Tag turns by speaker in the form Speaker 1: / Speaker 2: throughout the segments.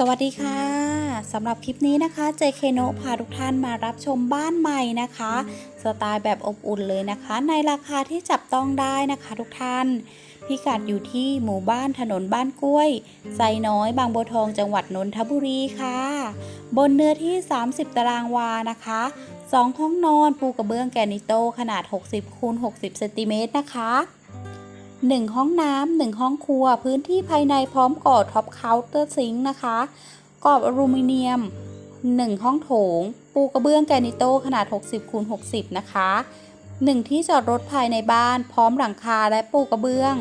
Speaker 1: สวัสดีค่ะสำหรับคลิปนี้นะคะ JK n o พาทุกท่านมารับชมบ้านใหม่นะคะ สไตล์แบบอบอุ่นเลยนะคะ ในราคาที่จับต้องได้นะคะทุกท่าน พิกัดอยู่ที่หมู่บ้านถนนบ้านกล้วยไซน้อยบางบัวทองจังหวัดนนทบุรีค่ะ บนเนื้อที่ 30 ตารางวานะคะ2ห้องนอนปูกระเบื้องแกนิโตขนาด 60คูณ60เซนติเมตรนะคะ 1 ห้องน้ำ1ห้องครัว พื้นที่ภายในพร้อมก่อท็อปเคาน์เตอร์ซิงค์นะคะกรอบอลูมิเนียม 1 ห้องโถง ปูกระเบื้องแกนิโตขนาด 60คูณ60 นะคะ 1 ที่จอดรถภายในบ้าน พร้อมหลังคาและปูกระเบื้อง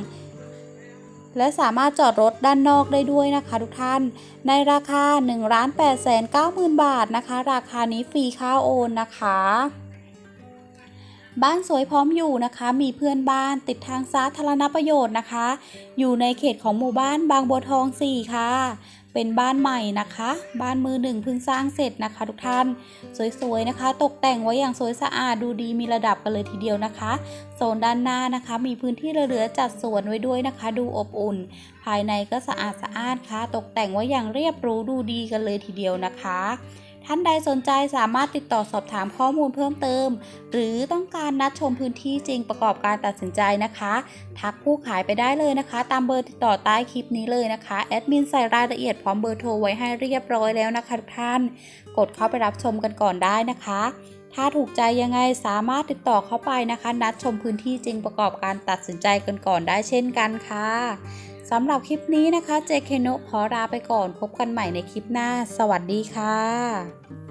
Speaker 1: และสามารถจอดรถด้านนอกได้ด้วยนะคะทุกท่าน ในราคา 1 8 9 0 0 0 0 บาทนะคะ ราคานี้ฟรีค่าโอนนะคะ บ้านสวยพร้อมอยู่นะคะ มีเพื่อนบ้านติดทางสาธารณประโยชน์นะคะ อยู่ในเขตของหมู่บ้านบางบัวทอง 4 ค่ะ เป็นบ้านใหม่นะคะ บ้านมือหนึ่งเพิ่งสร้างเสร็จนะคะ ทุกท่าน สวยๆนะคะ ตกแต่งไว้อย่างสวยสะอาดดูดีมีระดับกันเลยทีเดียวนะคะ โซนด้านหน้านะคะ มีพื้นที่เหลือๆจัดสวนไว้ด้วยนะคะ ดูอบอุ่น ภายในก็สะอาดสะอาดค่ะ ตกแต่งไว้อย่างเรียบหรูดูดีกันเลยทีเดียวนะคะ ท่านใดสนใจสามารถติดต่อสอบถามข้อมูลเพิ่มเติม หรือต้องการนัดชมพื้นที่จริงประกอบการตัดสินใจนะคะ ทักผู้ขายไปได้เลยนะคะ ตามเบอร์ติดต่อใต้คลิปนี้เลยนะคะแอดมินใส่รายละเอียดพร้อมเบอร์โทรไว้ให้เรียบร้อยแล้วนะคะทุกท่าน กดเข้าไปรับชมกันก่อนได้นะคะ ถ้าถูกใจยังไงสามารถติดต่อเข้าไปนะคะ นัดชมพื้นที่จริงประกอบการตัดสินใจกันก่อนได้เช่นกันค่ะสำหรับคลิปนี้นะคะเจเคโนขอลาไปก่อนพบกันใหม่ในคลิปหน้า สวัสดีค่ะ